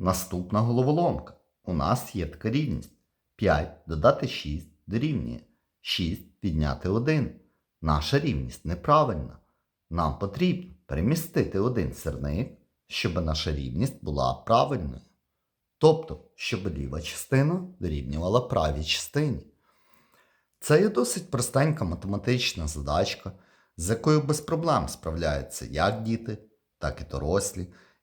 Наступна головоломка. У нас є така рівність. 5 додати 6 дорівнює 6 підняти 1. Наша рівність неправильна. Нам потрібно перемістити один сирник, щоб наша рівність була правильною. Тобто, щоб ліва частина дорівнювала правій частині. Це є досить простенька математична задачка, з якою без проблем справляються як діти, так і дорослі.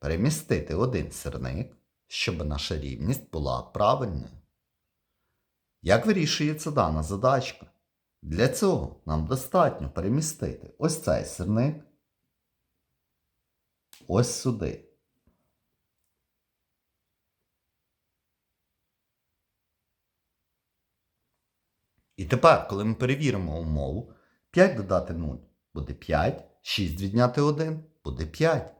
перемістити один сирник, щоб наша рівність була правильною. Як вирішується дана задачка? Для цього нам достатньо перемістити ось цей сирник ось сюди. І тепер, коли ми перевіримо умову, 5 додати 0 буде 5, 6 відняти 1 буде 5,